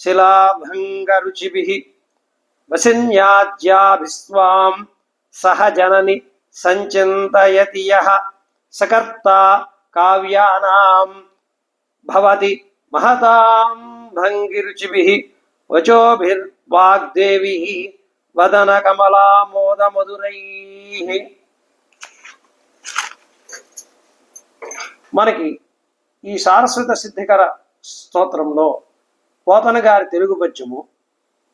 శిలాభంగరుచిభిः వసిన్యాజ్యాభిస్వాం సహ జనని సంచింతయతి యః సకర్త కావ్యానాం భవతి మహతాం భంగిరుచిభిः వచోభిర్వాగ్దేవిः వదనకమలామోదమధురైः మనకి ఈ సారస్వత సిద్ధికర స్తోత్రంలో పోతన గారి తెలుగు పద్యము.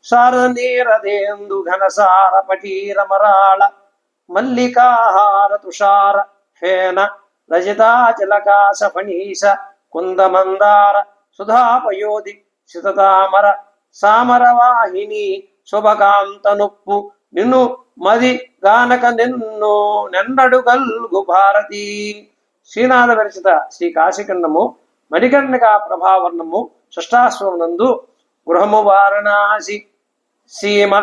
శారదీరదేందు ఘనసార పటీరమరాళ మల్లికాహార తుషార ఫేన రజితాచలకాశ ఫణీశ కుందమందార సుధాపయోధి శితతామర సామరవాహిని శుభకాంతనుప్పు నిన్ను మది గానక నిన్ను నెన్నడు గల్గు భారతి. శ్రీనాథ విరచిత శ్రీ కాశీఖండము మణికర్ణిక ప్రభావర్ణము షష్టాశ్వమునందు గృహము వారణాసి సీమ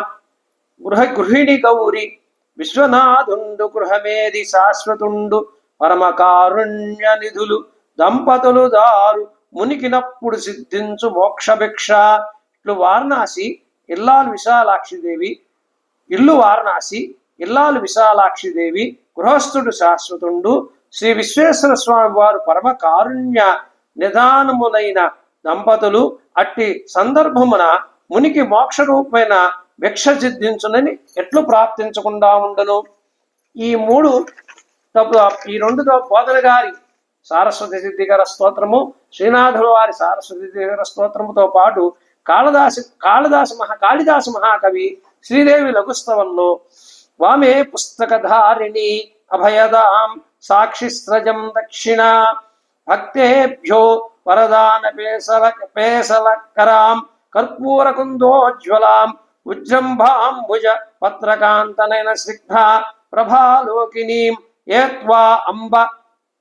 గృహ గృహిణి గౌరి విశ్వనాథుండు గృహమేది శాశ్వతుండు పరమ కారుణ్య నిధులు దంపతులు దారు మునికినప్పుడు సిద్ధించు మోక్షభిక్ష. ఇట్లు వారణాసి ఇల్లాలు విశాలాక్షిదేవి. ఇల్లు వారణాసి ఇల్లాలు విశాలాక్షిదేవి. గృహస్థుడు శాశ్వతుండు. శ్రీ విశ్వేశ్వర స్వామి వారు పరమ కారుణ్య నిదానములైన దంపతులు అట్టి సందర్భమున మునికి మోక్ష రూపమైన భిక్ష సిద్ధించునని ఎట్లు ప్రాప్తించకుండా ఉండను? ఈ మూడు ఈ రెండు బోధన గారి సారస్వతి సిద్ధిగర స్తోత్రము శ్రీనాథుల వారి సారస్వతి సిద్ధిగర స్తోత్రముతో పాటు కాళదాసి కాళదాసు మహా కాళిదాసు మహాకవి శ్రీదేవి లఘుస్తవంలో వామే పుస్తకధారిణి అభయదాం సాక్షిస్రజం దక్షిణ భక్తేభ్యో వరదాన పేసల పేసలకరాం కర్పూర కుందోజ్వలాం ఉజ్జంభాంబుజ పత్రకాంతనైన స్నిగ్ధ ప్రభాలోకినీం ఏత్వా అంబ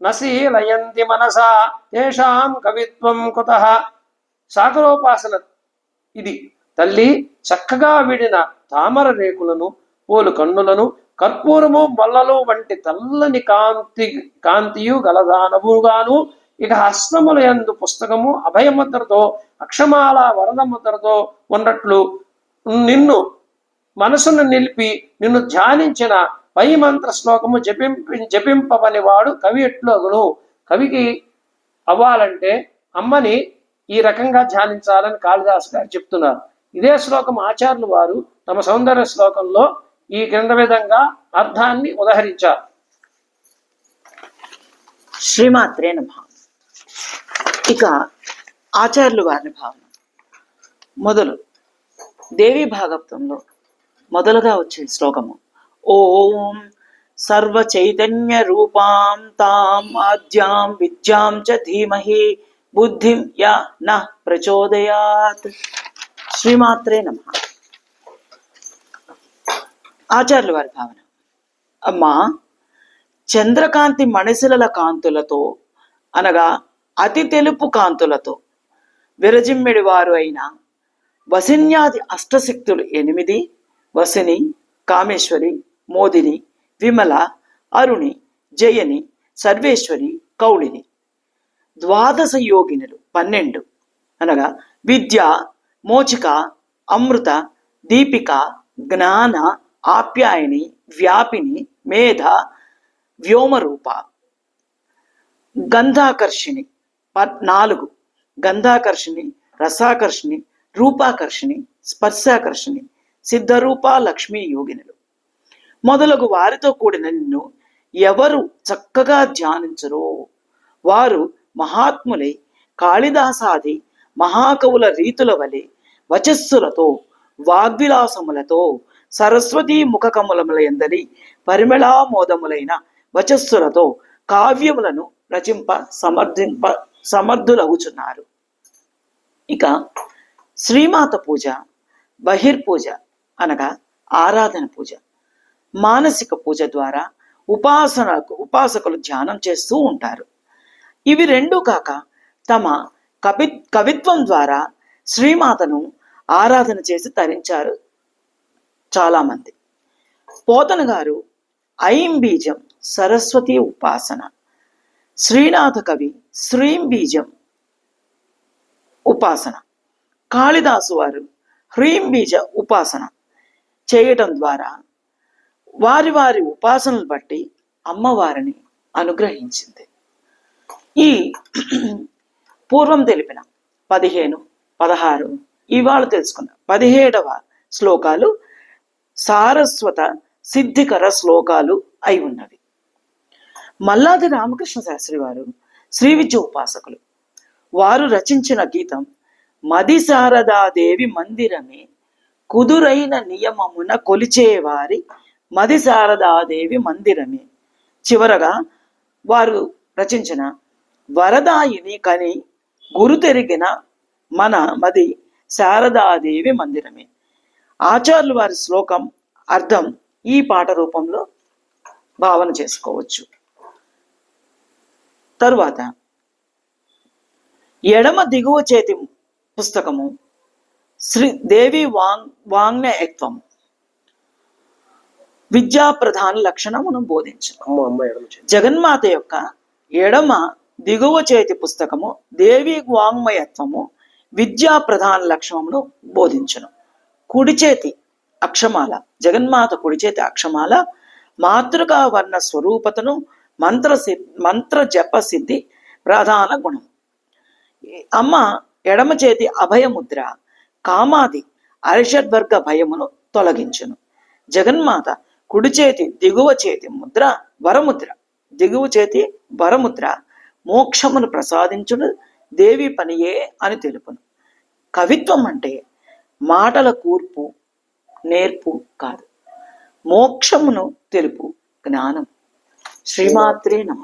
నశీలయంతి మనసా తేషాం కవిత్వం కుత. సాగరోపాసన ఇది. తల్లి చక్కగా విడిన తామర రేకులను పోలు కన్నులను కర్పూరము మల్లలు వంటి తెల్లని కాంతి కాంతియు గలదానవుగాను ఇక హస్తముల యందు పుస్తకము అభయముద్రతో అక్షమాల వరద ముద్రతో ఉన్నట్లు నిన్ను మనసును నిలిపి నిన్ను ధ్యానించిన పై మంత్ర శ్లోకము జపింపి జపింపవని వాడు కవి ఎట్లుగును? కవికి అవ్వాలంటే అమ్మని ఈ రకంగా ధ్యానించాలని కాళిదాస్ గారు చెప్తున్నారు. ఇదే శ్లోకం ఆచార్యులు వారు తమ సౌందర్య శ్లోకంలో ఈ క్రింద విధంగా అర్థాన్ని ఉదహరించారు. శ్రీమాత్రే నమ. ఇక ఆచార్యులు వారి భావన. మొదలు దేవి భాగవతంలో మొదలుగా వచ్చే శ్లోకము. ఓం సర్వ చైతన్య రూపాం తాం ఆద్యాం విద్యాం చ ధీమహి బుద్ధిం యా న ప్రచోదయాత్. శ్రీమాత్రే నమ. ఆచార్యుల వారి భావన. అమ్మా చంద్రకాంతి మణిశిలల కాంతులతో అనగా అతి తెలుపు కాంతులతో విరజిమ్మిడి వారు అయిన వసిన్యాది అష్టశక్తులు ఎనిమిది వసిని కామేశ్వరి మోదిని విమల అరుణి జయని సర్వేశ్వరి కౌళిని. ద్వాదశ యోగినులు పన్నెండు. అనగా విద్య మోచిక అమృత దీపిక జ్ఞాన ఆప్యాయని వ్యాపిని మేధ వ్యోమరూప. గంధాకర్షిణి పద్నాలుగు గంధాకర్షిణి రసాకర్షిణి రూపాకర్షిణి స్పర్శాకర్షిణి సిద్ధరూప లక్ష్మీ యోగినులు. మొదలగు వారితో కూడిన నిన్ను ఎవరు చక్కగా ధ్యానించరో? వారు మహాత్ములై కాళిదాసాది మహాకవుల రీతుల వలె వచస్సులతో వాగ్విలాసములతో సరస్వతీ ముఖకములముల ఎందరి పరిమళామోదములైన వచస్సులతో కావ్యములను రచింప సమర్థింప సమర్థులగుచున్నారు. ఇక శ్రీమాత పూజ బహిర్పూజ అనగా ఆరాధన పూజ. మానసిక పూజ ద్వారా ఉపాసనకు ఉపాసకులు ధ్యానం చేస్తూ ఉంటారు. ఇవి రెండు కాక తమ కవి కవిత్వం ద్వారా శ్రీమాతను ఆరాధన చేసి తరించారు. చాలామంది. పోతన గారు ఐం బీజం సరస్వతి ఉపాసన. శ్రీనాథ కవి శ్రీం బీజం ఉపాసన. కాళిదాసు వారు హ్రీం బీజ ఉపాసన చేయటం ద్వారా వారి వారి ఉపాసనలు బట్టి అమ్మవారిని అనుగ్రహించింది. ఈ పూర్వం తెలిపిన పదిహేను పదహారు ఇవాళ తెలుసుకున్న పదిహేడవ శ్లోకాలు సారస్వత సిద్ధికర శ్లోకాలు అయి ఉన్నవి. మల్లాది రామకృష్ణ శాస్త్రి వారు శ్రీ విద్య ఉపాసకులు. వారు రచించిన గీతం మది శారదాదేవి మందిరమే కుదురైన నియమమున కొలిచేవారి మది శారదాదేవి మందిరమే. చివరగా వారు రచించిన వరదాయిని కని గురు తెరిగిన మన మది శారదాదేవి మందిరమే. ఆచార్యులు వారి శ్లోకం అర్థం ఈ పాట రూపంలో భావన చేసుకోవచ్చు. తరువాత ఎడమ దిగువ చేతి పుస్తకము శ్రీ దేవి వాంగ్ వాంగ్నయత్వం. విద్యా ప్రధాన లక్షణమును బోధించు అమ్మ అమ్మ ఎడమ చేతి. జగన్మాత యొక్క ఎడమ దిగువ చేతి పుస్తకము దేవి వాంగ్మయత్వము విద్యా ప్రధాన లక్షణమును బోధించును. కుడి చేతి అక్షమాల జగన్మాత కుడి చేతి అక్షమాల మాతృకా వర్ణ స్వరూపతను మంత్ర సి- మంత్ర జప సిద్ధి ప్రధాన గుణం. అమ్మ ఎడమ చేతి అభయముద్ర కామాది అరిషద్వర్గ భయమును తొలగించును. జగన్మాత కుడి చేతి దిగువ చేతి ముద్ర వరముద్ర దిగువ చేతి వరముద్ర మోక్షమును ప్రసాదించును దేవి పనియే అని తెలుపును. కవిత్వం అంటే మాటల కూర్పు నేర్పు కాదు. మోక్షమును తెలుపు జ్ఞానం. శ్రీమాత్రే నమ.